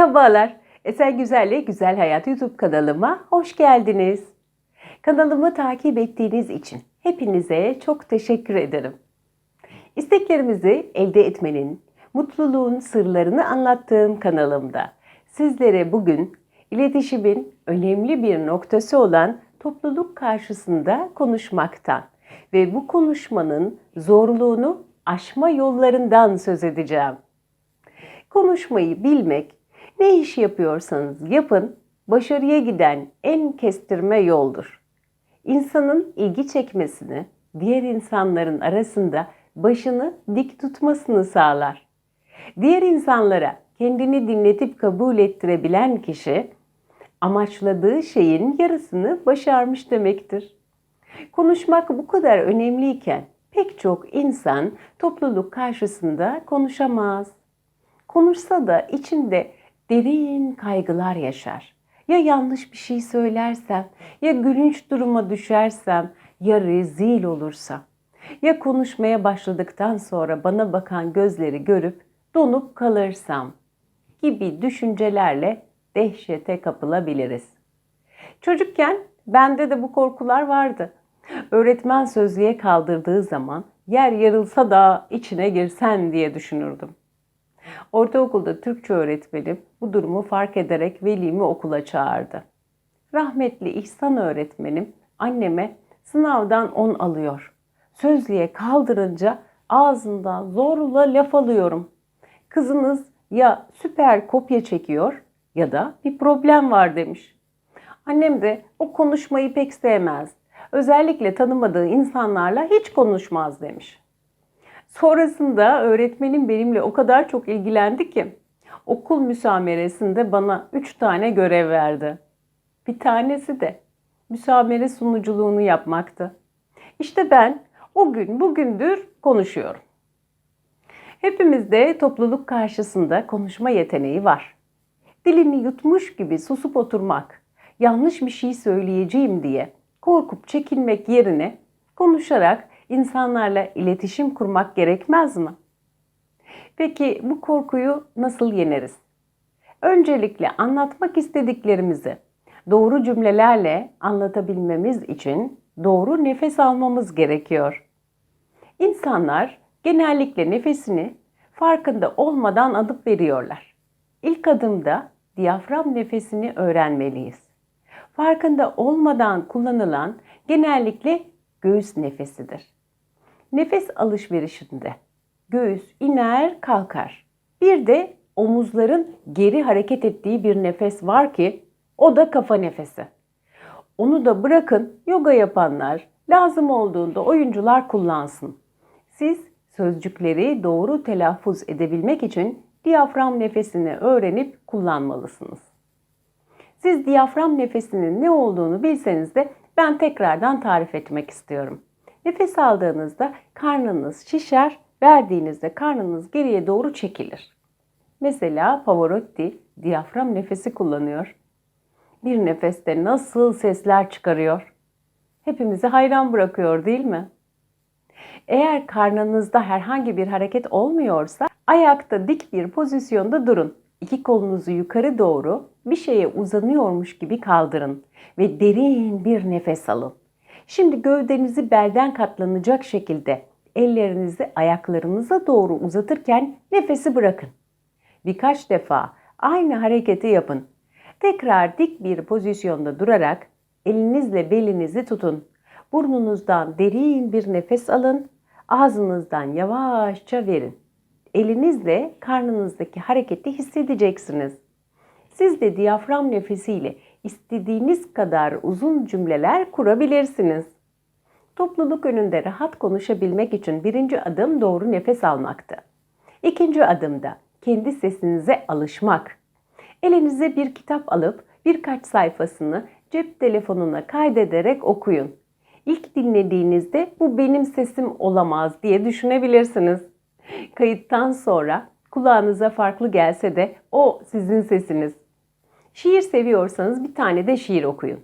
Merhabalar. Esen Güzel'le Güzel Hayat YouTube kanalıma hoş geldiniz. Kanalımı takip ettiğiniz için hepinize çok teşekkür ederim. İsteklerimizi elde etmenin, mutluluğun sırlarını anlattığım kanalımda sizlere bugün iletişimin önemli bir noktası olan topluluk karşısında konuşmaktan ve bu konuşmanın zorluğunu aşma yollarından söz edeceğim. Konuşmayı bilmek, ne iş yapıyorsanız yapın, başarıya giden en kestirme yoldur. İnsanın ilgi çekmesini, diğer insanların arasında başını dik tutmasını sağlar. Diğer insanlara kendini dinletip kabul ettirebilen kişi, amaçladığı şeyin yarısını başarmış demektir. Konuşmak bu kadar önemliyken pek çok insan topluluk karşısında konuşamaz. Konuşsa da içinde derin kaygılar yaşar. Ya yanlış bir şey söylersem, ya gülünç duruma düşersem, ya rezil olursam. Ya konuşmaya başladıktan sonra bana bakan gözleri görüp donup kalırsam gibi düşüncelerle dehşete kapılabiliriz. Çocukken bende de bu korkular vardı. Öğretmen sözlüğe kaldırdığı zaman yer yarılsa da içine girsen diye düşünürdüm. Ortaokulda Türkçe öğretmenim bu durumu fark ederek velimi okula çağırdı. Rahmetli İhsan öğretmenim anneme sınavdan 10 alıyor. Sözlüğe kaldırınca ağzından zorla laf alıyorum. Kızınız ya süper kopya çekiyor ya da bir problem var demiş. Annem de o konuşmayı pek sevmez. Özellikle tanımadığı insanlarla hiç konuşmaz demiş. Sonrasında öğretmenim benimle o kadar çok ilgilendi ki okul müsameresinde bana üç tane görev verdi. Bir tanesi de müsamere sunuculuğunu yapmaktı. İşte ben o gün bugündür konuşuyorum. Hepimizde topluluk karşısında konuşma yeteneği var. Dilini yutmuş gibi susup oturmak, yanlış bir şey söyleyeceğim diye korkup çekinmek yerine konuşarak insanlarla iletişim kurmak gerekmez mi? Peki bu korkuyu nasıl yeneriz? Öncelikle anlatmak istediklerimizi doğru cümlelerle anlatabilmemiz için doğru nefes almamız gerekiyor. İnsanlar genellikle nefesini farkında olmadan alıp veriyorlar. İlk adımda diyafram nefesini öğrenmeliyiz. Farkında olmadan kullanılan genellikle göğüs nefesidir. Nefes alışverişinde göğüs iner kalkar. Bir de omuzların geri hareket ettiği bir nefes var ki o da kafa nefesi. Onu da bırakın yoga yapanlar, lazım olduğunda oyuncular kullansın. Siz sözcükleri doğru telaffuz edebilmek için diyafram nefesini öğrenip kullanmalısınız. Siz diyafram nefesinin ne olduğunu bilseniz de ben tekrardan tarif etmek istiyorum. Nefes aldığınızda karnınız şişer, verdiğinizde karnınız geriye doğru çekilir. Mesela Pavarotti diyafram nefesi kullanıyor. Bir nefeste nasıl sesler çıkarıyor? Hepimizi hayran bırakıyor değil mi? Eğer karnınızda herhangi bir hareket olmuyorsa ayakta dik bir pozisyonda durun. İki kolunuzu yukarı doğru bir şeye uzanıyormuş gibi kaldırın ve derin bir nefes alın. Şimdi gövdenizi belden katlanacak şekilde ellerinizi ayaklarınıza doğru uzatırken nefesi bırakın. Birkaç defa aynı hareketi yapın. Tekrar dik bir pozisyonda durarak elinizle belinizi tutun. Burnunuzdan derin bir nefes alın. Ağzınızdan yavaşça verin. Elinizle karnınızdaki hareketi hissedeceksiniz. Siz de diyafram nefesiyle istediğiniz kadar uzun cümleler kurabilirsiniz. Topluluk önünde rahat konuşabilmek için birinci adım doğru nefes almaktı. İkinci adımda kendi sesinize alışmak. Elinize bir kitap alıp birkaç sayfasını cep telefonuna kaydederek okuyun. İlk dinlediğinizde bu benim sesim olamaz diye düşünebilirsiniz. Kayıttan sonra kulağınıza farklı gelse de o sizin sesiniz. Şiir seviyorsanız bir tane de şiir okuyun.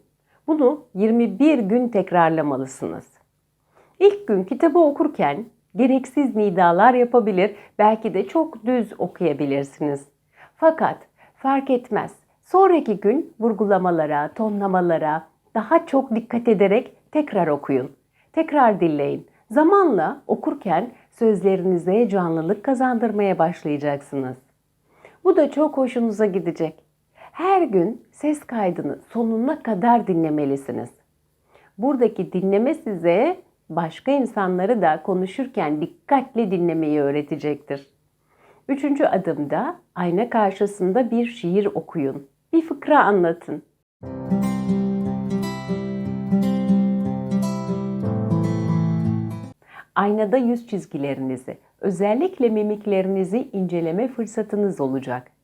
Bunu 21 gün tekrarlamalısınız. İlk gün kitabı okurken gereksiz nidalar yapabilir, belki de çok düz okuyabilirsiniz. Fakat Fark etmez. Sonraki gün vurgulamalara, tonlamalara daha çok dikkat ederek tekrar okuyun. Tekrar dinleyin. Zamanla okurken sözlerinize canlılık kazandırmaya başlayacaksınız. Bu da çok hoşunuza gidecek. Her gün ses kaydını sonuna kadar dinlemelisiniz. Buradaki dinleme size başka insanları da konuşurken dikkatli dinlemeyi öğretecektir. Üçüncü adımda ayna karşısında bir şiir okuyun. Bir fıkra anlatın. Aynada yüz çizgilerinizi, özellikle mimiklerinizi inceleme fırsatınız olacak.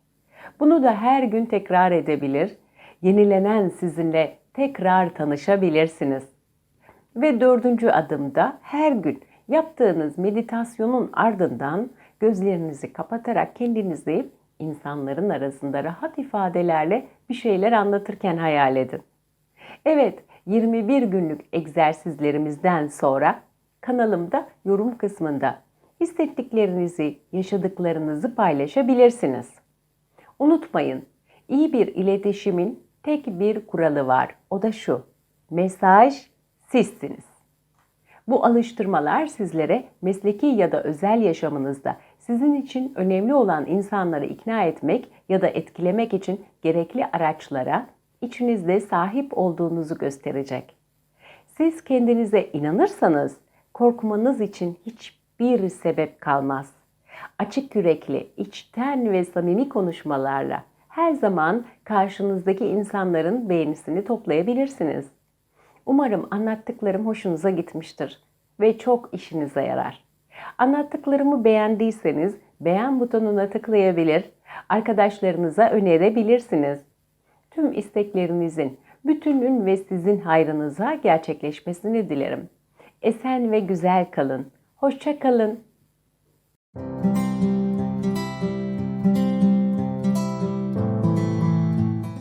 Bunu da her gün tekrar edebilir, yenilenen sizinle tekrar tanışabilirsiniz. Ve dördüncü adımda her gün yaptığınız meditasyonun ardından gözlerinizi kapatarak kendinizi insanların arasında rahat ifadelerle bir şeyler anlatırken hayal edin. Evet, 21 günlük egzersizlerimizden sonra kanalımda yorum kısmında hissettiklerinizi, yaşadıklarınızı paylaşabilirsiniz. Unutmayın, iyi bir iletişimin tek bir kuralı var. O da şu. Mesaj sizsiniz. Bu alıştırmalar sizlere mesleki ya da özel yaşamınızda sizin için önemli olan insanları ikna etmek ya da etkilemek için gerekli araçlara içinizde sahip olduğunuzu gösterecek. Siz kendinize inanırsanız korkmanız için hiçbir sebep kalmaz. Açık yürekli, içten ve samimi konuşmalarla her zaman karşınızdaki insanların beğenisini toplayabilirsiniz. Umarım anlattıklarım hoşunuza gitmiştir ve çok işinize yarar. Anlattıklarımı beğendiyseniz beğen butonuna tıklayabilir, arkadaşlarınıza önerebilirsiniz. Tüm isteklerinizin bütünün ve sizin hayrınıza gerçekleşmesini dilerim. Esen ve güzel kalın. Hoşça kalın. Thank you.